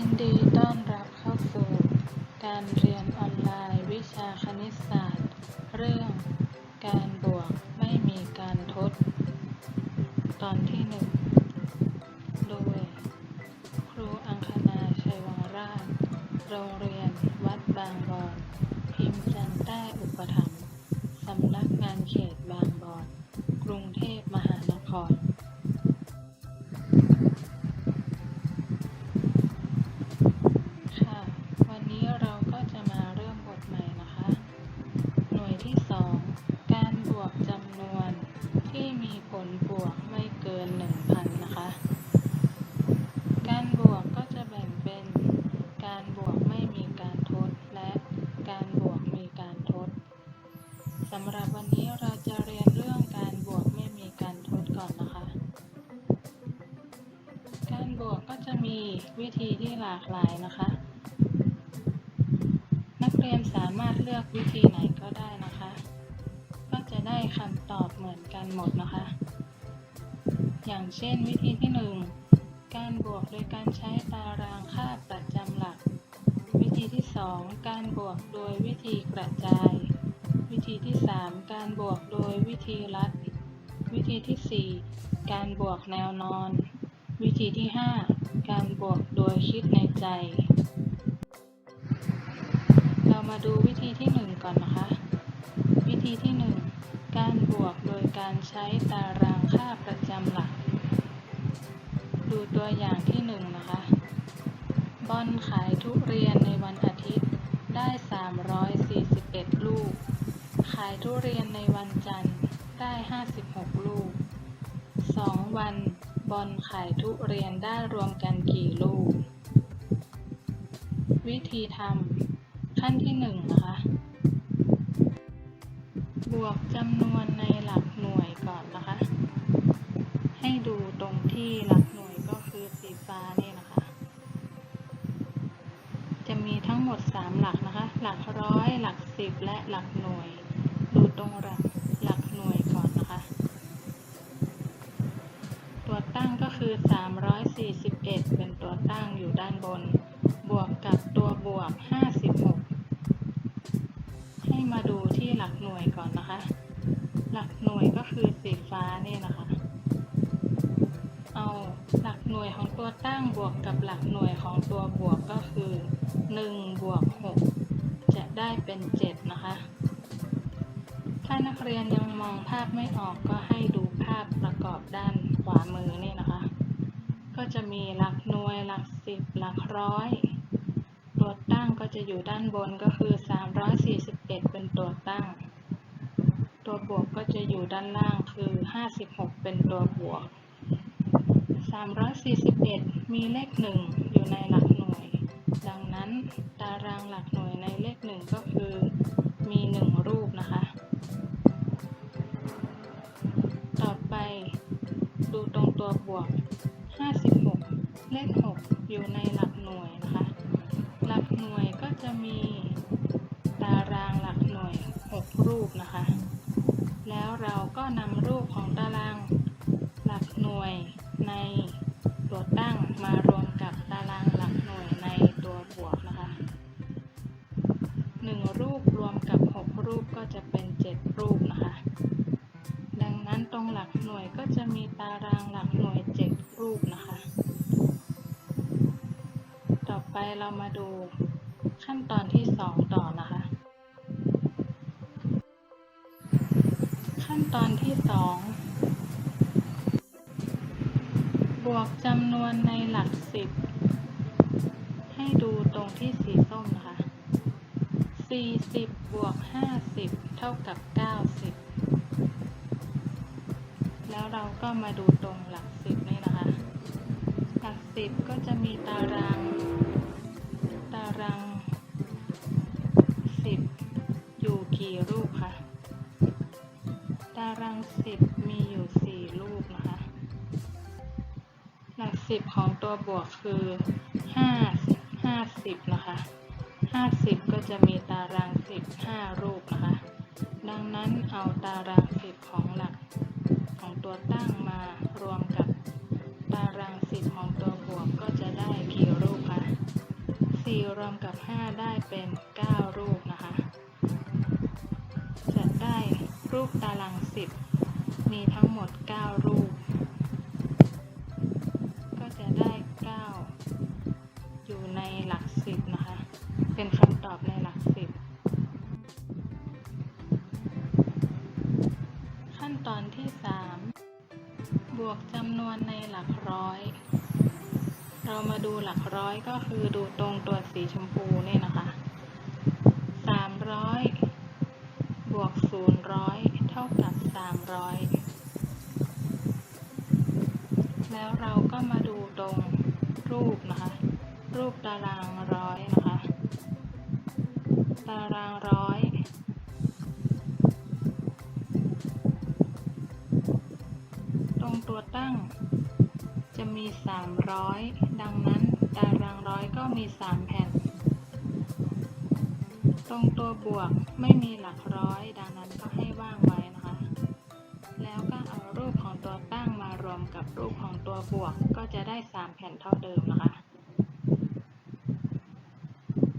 ยินดีต้อนรับเข้าสู่ การเรียนออนไลน์ วิชาคณิตศาสตร์ เรื่องการบวกไม่มีการทด ตอนที่หนึ่งโดย ครูอังคณาชัยวังราช โรงเรียนวัดบางบอน พิมพ์จันได้อุปถัมภ์สำนักงานเขตบางบอน กรุงเทพมหานคร บวกก็จะมีวิธีที่หลากหลายนะคะ นักเรียนสามารถเลือกวิธีไหนก็ได้นะคะ ก็จะได้คำตอบเหมือนกันหมดนะคะ อย่างเช่นวิธีที่ 1 การบวกโดยการใช้ตารางค่าประจำหลัก วิธีที่ 2 การบวกโดยวิธีกระจาย วิธีที่ 3 การบวกโดยวิธีลัด วิธีที่ 4 การบวกแนวนอน ธีที่ 5 การบวกโดยคิดในใจ เรามาดูวิธีที่ 1 ก่อนนะคะ วิธีที่ 1 การบวกโดยการใช้ตารางค่าประจำหลัก ดูตัวอย่างที่ 1 นะคะ บอลขายทุเรียนในวันอาทิตย์ได้ 341 ลูก ขายทุเรียนในวันจันทร์ได้ 56 ลูก 2 วัน บอลขายทุเรียนได้รวมกันกี่ลูก วิธีทำขั้นที่1นะคะ บวกจำนวนในหลักหน่วยก่อนนะคะ ให้ดูตรงที่หลักหน่วยก็คือสีฟ้านี่นะคะ จะมีทั้งหมด 3 หลักนะคะ หลักร้อย หลักสิบและหลักหน่วย ดูตรงหลักหลักหน่วยก่อนนะคะ ตัวตั้งก็ คือ 341 เป็นตัวตั้งอยู่ด้านบน บวกกับตัวบวก 56 ให้มาดูที่หลักหน่วยก่อนนะคะ หลักหน่วยก็คือสีฟ้านี่นะคะ เอาหลักหน่วยของตัวตั้งบวกกับหลักหน่วยของตัวบวกก็คือ1บวก6จะได้เป็น 7 นะคะ ถ้านักเรียนยังมองภาพไม่ออกก็ให้ดูภาพประกอบด้านขวามือนี่นะคะ ก็จะมีหลักหน่วยหลักสิบหลักร้อย ตัวตั้งก็จะอยู่ด้านบนก็คือ 341 เป็นตัวตั้ง ตัวบวกก็จะอยู่ด้านล่างคือ 56 เป็นตัวบวก 341 มีเลข 1 อยู่ในหลักหน่วย ดังนั้นตารางหลักหน่วยในเลข 1 ก็คือมี 1 รูปนะคะ ต่อไปดูตรงตัวบวก 56 เลข 6 อยู่ในหลักหน่วยนะคะ หลักหน่วยก็จะมีตารางหลักหน่วย 6 รูปนะคะ แล้วเราก็นำรูปของตาราง ไปเรามาดูขั้นตอนที่ 2 ต่อนะคะ ขั้นตอนที่ 2 บวกจำนวนในหลัก 10 ให้ดูตรงที่สีส้มนะคะ 40 บวก 50 เท่ากับ 90 แล้วเราก็มาดูตรงหลัก 10 นี่นะคะ หลัก 10 ก็จะมีตาราง ราง10อยู่กี่รูปคะตาราง10มีอยู่4รูปนะคะ หลัก10ของตัวบวกคือ5 50นะคะ50ก็จะมีตาราง10 5รูปนะคะ ดังนั้นเอาตาราง10ของหลักของตัวตั้งมารวมกับตาราง10ของ รวมกับ 5 ได้เป็น 9 รูปนะคะ จะได้รูปตาราง 10 มีทั้งหมด 9 รูป เรามาดูหลักร้อยก็คือดูตรงตัวสีชมพูเนี่ยนะคะ300บวก000เท่ากับ300แล้วเราก็มาดูตรงรูปนะคะ รูปตารางร้อยนะคะ ตารางร้อยตรงตัวตั้ง จะมี 300 ดังนั้นตารางร้อยก็มี 3 แผ่น ตรงตัวบวกไม่มีหลักร้อย ดังนั้นก็ให้ว่างไว้นะคะ แล้วก็เอารูปของตัวตั้งมารวมกับรูปของตัวบวก ก็จะได้ 3 แผ่นเท่าเดิมนะคะ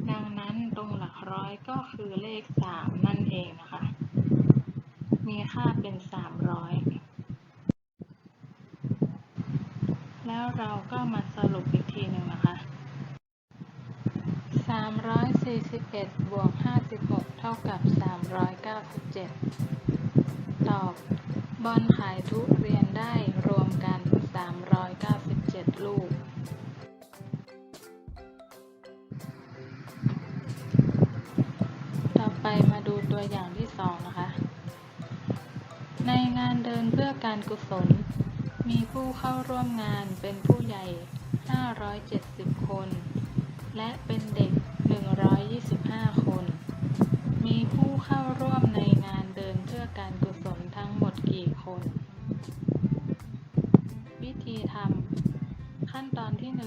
ดังนั้นตรงหลักร้อยก็คือเลข 3 นั่นเองนะคะ มีค่าเป็น 300 แล้วเราก็มาสรุปอีกทีหนึ่งนะคะ 341 บวก 56 เท่ากับ 397 ตอบบอลขายทุเรียนได้รวมกัน 397 ลูก ต่อไปมาดูตัวอย่างที่ 2 นะคะ ในงานเดินเพื่อการกุศล มีผู้เข้าร่วมงานเป็นผู้ใหญ่ 570 คน และเป็นเด็ก 125 คน มีผู้เข้าร่วมในงานเดินเพื่อการกุศลทั้งหมดกี่คน วิธีทำขั้นตอนที่ 1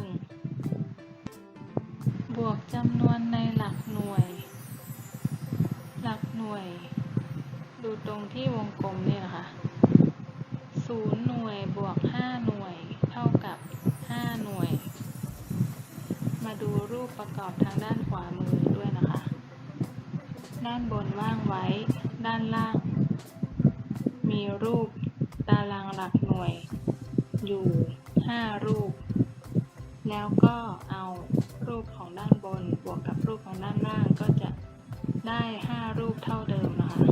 บวกจำนวนในหลักหน่วย หลักหน่วย ดูตรงที่วงกลมนี่นะคะ ศูนย์หน่วยบวกห้าหน่วย เท่ากับห้าหน่วย มาดูรูปประกอบทางด้านขวามือด้วยนะคะ ด้านบนว่างไว้ ด้านล่าง มีรูปตารางหลักหน่วย อยู่ห้ารูป แล้วก็เอารูปของด้านบนบวกกับรูปของด้านล่างก็จะได้ห้ารูปเท่าเดิมนะคะ